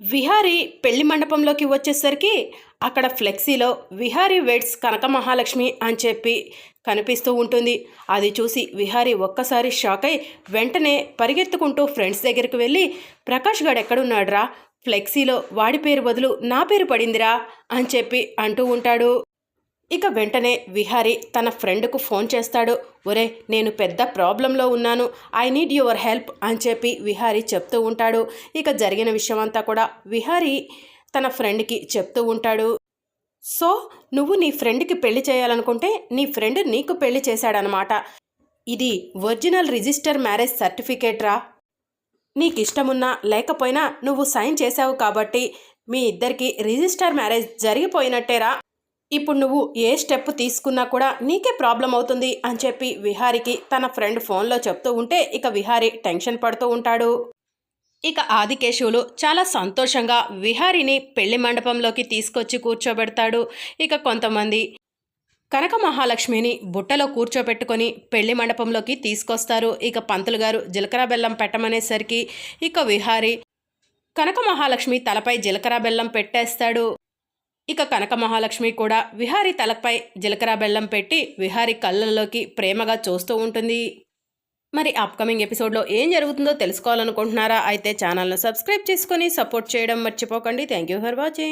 విహారీ పెళ్ళి మండపంలోకి వచ్చేసరికి అక్కడ ఫ్లెక్సీలో విహారీ వెడ్స్ కనక మహాలక్ష్మి అని చెప్పి కనిపిస్తూ ఉంటుంది. అది చూసి విహారీ ఒక్కసారి షాక్ అయి వెంటనే పరిగెత్తుకుంటూ ఫ్రెండ్స్ దగ్గరికి వెళ్ళి ప్రకాష్ గాడు ఎక్కడున్నాడురా? ఫ్లెక్సీలో వాడి పేరు బదులు నా పేరు పడిందిరా? అని చెప్పి అంటూ ఉంటాడు. ఇక వెంటనే విహారీ తన ఫ్రెండ్కు ఫోన్ చేస్తాడు. ఒరే నేను పెద్ద ప్రాబ్లంలో ఉన్నాను. ఐ నీడ్ యువర్ హెల్ప్ అని చెప్పి విహారీ చెప్తూ ఉంటాడు. ఇక జరిగిన విషయం అంతా కూడా విహారీ తన ఫ్రెండ్కి చెప్తూ ఉంటాడు. సో నువ్వు నీ ఫ్రెండ్కి పెళ్ళి చేయాలనుకుంటే నీ ఫ్రెండ్ నీకు పెళ్ళి చేశాడనమాట. ఇది ఒరిజినల్ రిజిస్టర్ మ్యారేజ్ సర్టిఫికేట్ రా. నీకు ఇష్టమున్నా లేకపోయినా నువ్వు సైన్ చేశావు కాబట్టి మీ ఇద్దరికి రిజిస్టర్ మ్యారేజ్ జరిగిపోయినట్టేరా ఇప్పుడు నువ్వు ఏ స్టెప్ తీసుకున్నా కూడా నీకే ప్రాబ్లం అవుతుంది అని చెప్పి విహారికి తన ఫ్రెండ్ ఫోన్లో చెప్తూ ఉంటే ఇక విహారి టెన్షన్ పడుతూ ఉంటాడు. ఇక ఆదికేశవులు చాలా సంతోషంగా విహారిని పెళ్ళి మండపంలోకి తీసుకొచ్చి కూర్చోబెడతాడు. ఇక కొంతమంది కనక మహాలక్ష్మిని బుట్టలో కూర్చోబెట్టుకొని పెళ్ళి మండపంలోకి తీసుకొస్తారు. ఇక పంతులు గారు జీలకర్ర బెల్లం పెట్టమనేసరికి ఇక విహారి కనక మహాలక్ష్మి తలపై జీలకర్ర బెల్లం పెట్టేస్తాడు. ఇక కనక మహాలక్ష్మి కూడా విహారి తలపై జీలకర్ర బెల్లం పెట్టి విహారి కళ్ళల్లోకి ప్రేమగా చూస్తూ ఉంటుంది. మరి అప్కమింగ్ ఎపిసోడ్లో ఏం జరుగుతుందో తెలుసుకోవాలనుకుంటున్నారా? అయితే ఛానల్ను సబ్స్క్రైబ్ చేసుకొని సపోర్ట్ చేయడం మర్చిపోకండి. Thank you for watching